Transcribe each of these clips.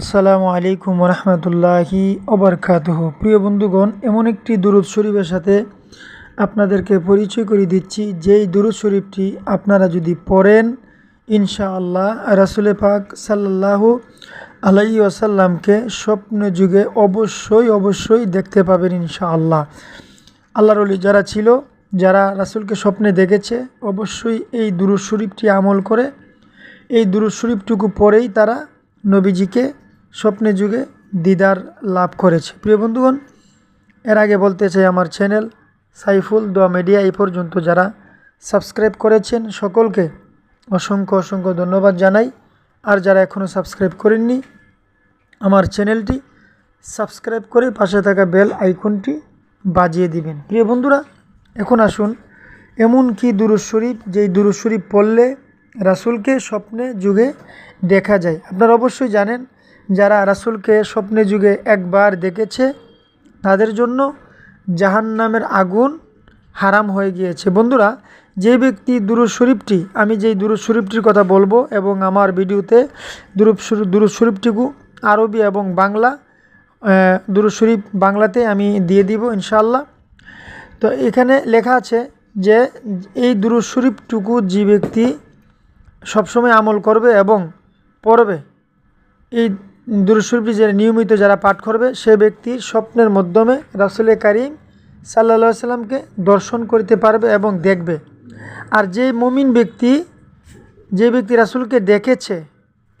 আসসালামু আলাইকুম রহমতুল্লাহি অবরকাতহ প্রিয় বন্ধুগণ, এমন একটি দুরুদ শরীফের সাথে আপনাদেরকে পরিচয় করে দিচ্ছি। যেই দুরুদ শরীফটি আপনারা যদি পড়েন, ইনশাআল্লাহ রাসুলে পাক সাল্লাল্লাহু আলাই আসাল্লামকে স্বপ্ন যুগে অবশ্যই অবশ্যই দেখতে পাবেন ইনশাআল্লাহ। আল্লাহর অলি যারা ছিল, যারা রাসুলকে স্বপ্নে দেখেছে, অবশ্যই এই দুরুদ শরীফটি আমল করে, এই দুরুদ শরীফটুকু পরেই তারা নবীজিকে স্বপ্নে যুগে দিদার লাভ করেছে। প্রিয় বন্ধুগণ, এর আগে বলতে চাই আমার চ্যানেল সাইফুল দোয়া মিডিয়া এই পর্যন্ত যারা সাবস্ক্রাইব করেছেন সকলকে অসংখ্য অসংখ্য ধন্যবাদ জানাই। আর যারা এখনও সাবস্ক্রাইব করেননি, আমার চ্যানেলটি সাবস্ক্রাইব করে পাশে থাকা বেল আইকনটি বাজিয়ে দিবেন। প্রিয় বন্ধুরা, এখন আসুন এমন কি দুরুদ শরীফ, যেই দুরুদ শরীফ পড়লে রাসুলকে স্বপ্নে যুগে দেখা যায়। আপনারা অবশ্যই জানেন যারা রাসুলকে স্বপ্নে যুগে একবার দেখেছে, তাদের জন্য জাহান্নামের আগুন হারাম হয়ে গিয়েছে। বন্ধুরা, যে ব্যক্তি দুরুদ শরীফটি, আমি যেই দুরুদ শরীফটির কথা বলব এবং আমার ভিডিওতে শরীফ দুরুদ শরীফটিকু আরবি এবং বাংলা দুরুদ শরীফ বাংলাতে আমি দিয়ে দিব ইনশাল্লাহ তো এখানে লেখা আছে যে, এই দুরুদ শরীফটুকু যে ব্যক্তি সবসময় আমল করবে এবং পড়বে, এই দুরুদ শরীফটি যে নিয়মিত যারা পাঠ করবে, সে ব্যক্তি স্বপ্নের মাধ্যমে রাসুল কারিম সাল্লা সাল্লামকে দর্শন করতে পারবে এবং দেখবে। আর যে মমিন ব্যক্তি, যে ব্যক্তি রাসুলকে দেখেছে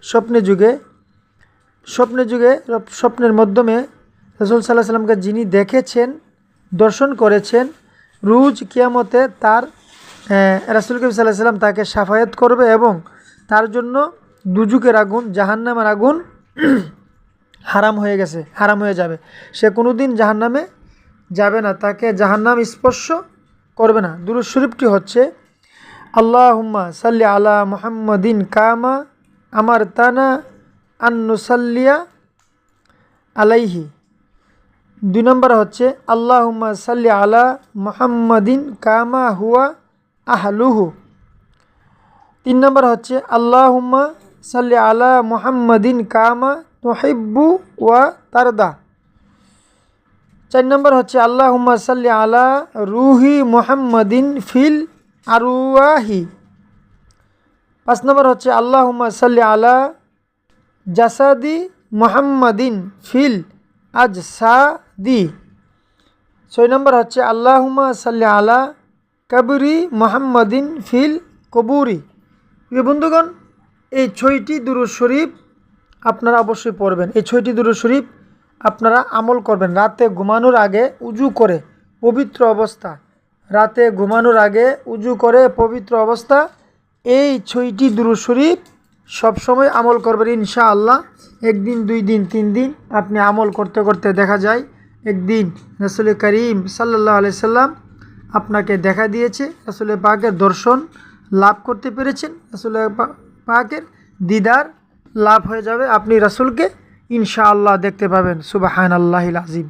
স্বপ্নে যুগে স্বপ্নে যুগে স্বপ্নের মাধ্যমে রসুল সাল্লাহ সাল্লামকে যিনি দেখেছেন, দর্শন করেছেন, রুজ কিয়ামতে তার রাসুল কবিম সাল্লাহ সাল্লাম তাকে সাফায়াত করবে এবং তার জন্য দুজুকের আগুন, জাহান্নামের আগুন হারাম হয়ে গেছে, হারাম হয়ে যাবে। সে কোনো দিন জাহান্নামে যাবে না, তাকে জাহান্নাম স্পর্শ করবে না। দুরুদ শরীফটি হচ্ছে আল্লাহ হুম্মা সাল্লি আলা মোহাম্মদিন কামা আমার তানা আন্নুসাল্লিয়া আলাইহি। দুই নম্বর হচ্ছে আল্লাহ হুম্মা সাল্লি আলা মোহাম্মদিন কামা হুয়া আহলুহু। তিন নম্বর হচ্ছে আল্লাহ হুম্মা সাল্লি আলা মোহাম্মদিন কামা তোহিব্বু ওয়া তারদা চার নম্বর হচ্ছে আল্লাহ হুম্মা সাল্লি আলা রুহি মোহাম্মদিন ফিল আরুয়াহি পাঁচ নম্বর হচ্ছে আল্লাহ হুম্মা সাল্লি আলা জাসাদি মোহাম্মদিন ফিল আজ সাদি ছয় নম্বর হচ্ছে আল্লাহ হুম্মা সাল্লি আলা কাবরি মোহাম্মদিন ফিল কবুরি প্রিয় বন্ধুগণ এই ছয়টি দুরুদ শরীফ আপনারা অবশ্যই পড়বেন। এই ছয়টি দুরুদ শরীফ আপনারা আমল করবেন। রাতে ঘুমানোর আগে উজু করে পবিত্র অবস্থা। রাতে ঘুমানোর আগে উজু করে পবিত্র অবস্থা। এই ছয়টি দুরুদ শরীফ সবসময় আমল করবেন ইনশা আল্লাহ একদিন, দুই দিন, তিন দিন আপনি আমল করতে করতে দেখা যায়, একদিন রসুল করিম সাল্লাহ আলি সাল্লাম আপনাকে দেখা দিয়েছে। রসুল পাকের দর্শন লাভ করতে পেরেছেন। রসুল পাকের দিদার লাভ হয়ে যাবে। আপনি রাসুলকে ইনশাআল্লাহ দেখতে পাবেন। সুবাহান আল্লাহ আজিম